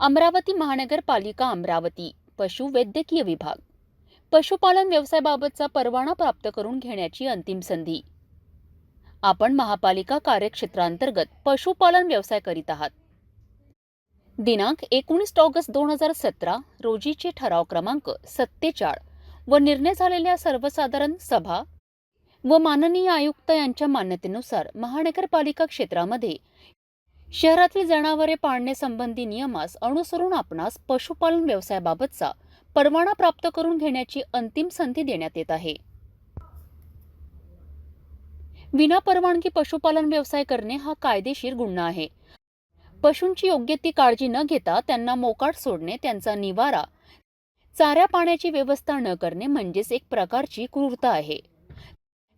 अमरावती महानगरपालिका अमरावती पशुवैद्यकीय विभाग. पशुपालन व्यवसायाबाबतचा परवाना प्राप्त करून घेण्याची अंतिम संधी. आपण महापालिका कार्यक्षेत्रांतर्गत पशुपालन व्यवसाय करीत आहात. दिनांक एकोणीस ऑगस्ट दोन हजार सतरा रोजीचे ठराव क्रमांक सत्तेचाळ व निर्णय झालेल्या सर्वसाधारण सभा व माननीय आयुक्त यांच्या मान्यतेनुसार महानगरपालिका क्षेत्रामध्ये शहरातील जनावरे पाळण्यासंबंधी नियमास अनुसरून आपणास पशुपालन व्यवसायाबाबतचा परवाना प्राप्त करून घेण्याची अंतिम संधी देण्यात येत आहे. विनापरवानगी पशुपालन व्यवसाय करणे हा कायदेशीर गुन्हा आहे. पशूंची योग्य ती काळजी न घेता त्यांना मोकाट सोडणे त्यांचा निवारा चाऱ्या पाण्याची व्यवस्था न करणे म्हणजेच एक प्रकारची क्रूरता आहे.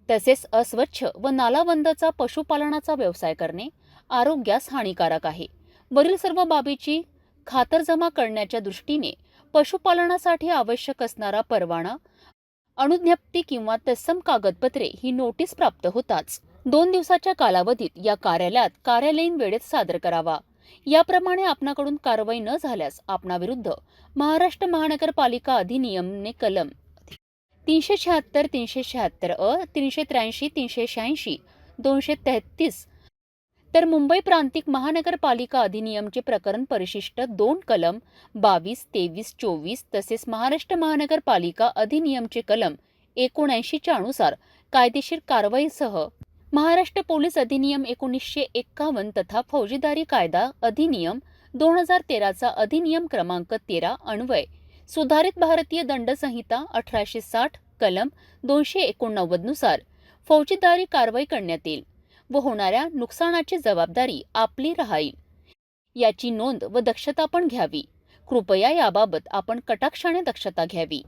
तसेच अस्वच्छ व नालाबंदचा पशुपालनाचा व्यवसाय करणे आरोग्यास हानिकारक आहे. वरील सर्व बाबीची खातरजमा करण्याच्या दृष्टीने पशुपालनासाठी आवश्यक असणारा परवाना अनुज्ञप्ती किंवा तत्सम कागदपत्रे ही नोटीस प्राप्त होताच. दोन दिवसाच्या कालावधीत या कार्यालयात कार्यालयीन वेळेत सादर करावा. याप्रमाणे आपणाकडून कारवाई न झाल्यास आपणाविरुद्ध महाराष्ट्र महानगरपालिका अधिनियमने कलम तीनशे शहात्तर तीनशे शहात्तर अ तीनशे त्र्याऐंशी तीनशे शहाऐंशी दोनशे तेहतीस. तर मुंबई प्रांतिक महानगरपालिका अधिनियमचे प्रकरण परिशिष्ट दोन कलम बावीस तेवीस चोवीस तसेच महाराष्ट्र महानगरपालिका अधिनियमचे कलम एकोणऐंशीच्या अनुसार कायदेशीर कारवाईसह महाराष्ट्र पोलीस अधिनियम एकोणीसशे एक्कावन्न तथा फौजदारी कायदा अधिनियम दोन हजार तेराचा अधिनियम क्रमांक तेरा अन्वय सुधारित भारतीय दंड संहिता अठराशे साठ कलम दोनशे एकोणनव्वदनुसार फौजदारी कारवाई करण्यात येईल व होणाऱ्या नुकसानाची जबाबदारी आपली राहील. याची नोंद व दक्षता पण घ्यावी. कृपया याबाबत आपण कटाक्षाने दक्षता घ्यावी.